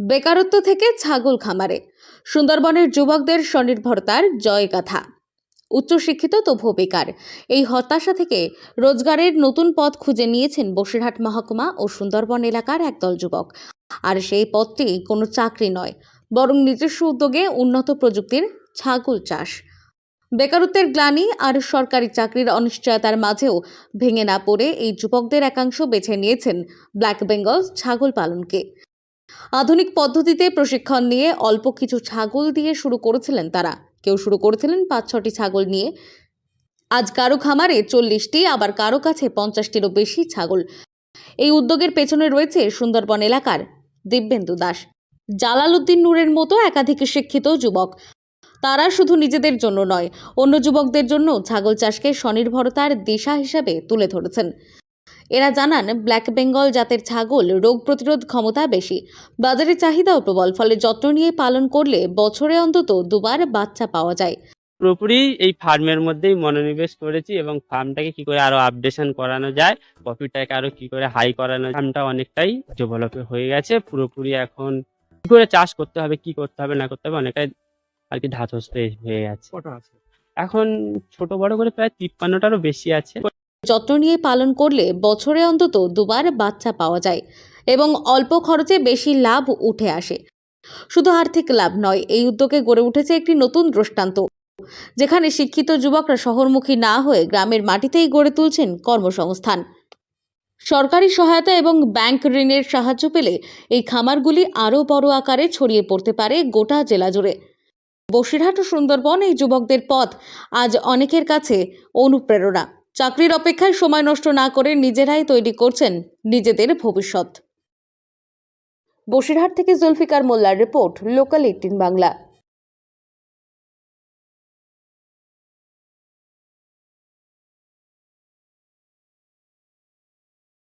বেকারত্ব থেকে ছাগল খামারে। সুন্দরবনের যুবকদের স্বনির্ভরতার জয়গাথা। উচ্চশিক্ষিত তবুও বেকার। এই হতাশা থেকে রোজগারের নতুন পথ খুঁজে নিয়েছেন বসিরহাট মহকুমা ও সুন্দরবন এলাকার একদল যুবক। আর সেই পথটি কোনো চাকরি নয়, বরং নিজস্ব উদ্যোগে উন্নত প্রযুক্তির ছাগল চাষ। বেকারত্বের গ্লানি আর সরকারি চাকরির অনিশ্চয়তার মাঝেও ভেঙে না পড়ে এই যুবকদের একাংশ বেছে নিয়েছেন ব্ল্যাক বেঙ্গল ছাগল পালনকে। আধুনিক পদ্ধতিতে প্রশিক্ষণ নিয়ে অল্প কিছু ছাগল দিয়ে শুরু করেছিলেন তারা। কেউ শুরু করেছিলেন পাঁচ, ছটি ছাগল নিয়ে। আজ কারও খামারে চল্লিশটি, আবার কারও কাছে পঞ্চাশটিরও বেশি ছাগল। এই উদ্যোগের পেছনে রয়েছে সুন্দরবন এলাকার দিব্যেন্দু দাস। জালাল উদ্দিন নূরের মতো একাধিক শিক্ষিত যুবক। তারা শুধু নিজেদের জন্য নয়, অন্য যুবকদের জন্য ছাগল চাষকে স্বনির্ভরতার দিশা হিসাবে তুলে ধরেছেন। এরা জানান ব্ল্যাক বেঙ্গল জাতের ছাগল রোগ প্রতিরোধ ক্ষমতা বেশি। বাজারে চাহিদাও প্রবল ফলে যত্ন নিয়ে পালন করলে বছরে অন্তত দুবার বাচ্চা পাওয়া যায়। পুরোপুরি এই ফার্মের মধ্যেই মনোনিবেশ করেছি এবং ফার্মটাকে কি করে আরও আপডেশন করানো যায় প্রফিটটাকে আরও কি করে হাই করানো ফার্মটা অনেকটাই ডেভেলপ হয়ে গেছে। পুরোপুরি এখন কি করে চাষ করতে হবে কি করতে হবে না করতে হবে অনেকটাই আর কি ধাতস্থ হয়ে গেছে। এখন ছোট বড় করে প্রায় তিপ্পান্নটারও বেশি আছে। যত্ন নিয়ে পালন করলে বছরে অন্তত দুবার বাচ্চা পাওয়া যায় এবং অল্প খরচে বেশি লাভ উঠে আসে। শুধু আর্থিক লাভ নয়, এই উদ্যোগে গড়ে উঠেছে একটি নতুন দৃষ্টান্ত, যেখানে শিক্ষিত যুবকরা শহরমুখী না হয়ে গ্রামের মাটিতেই গড়ে তুলছেন কর্মসংস্থান। সরকারি সহায়তা এবং ব্যাংক ঋণের সাহায্য পেলে এই খামারগুলি আরও বড় আকারে ছড়িয়ে পড়তে পারে গোটা জেলা জুড়ে। বসিরহাট ও সুন্দরবন এই যুবকদের পথ আজ অনেকের কাছে অনুপ্রেরণা। চাকরির অপেক্ষায় সময় নষ্ট না করে নিজেরাই তৈরি করছেন নিজেদের ভবিষ্যৎ। বসিরহাট থেকে জুলফিকার মোল্লার রিপোর্ট, লোকাল এইটিন বাংলা।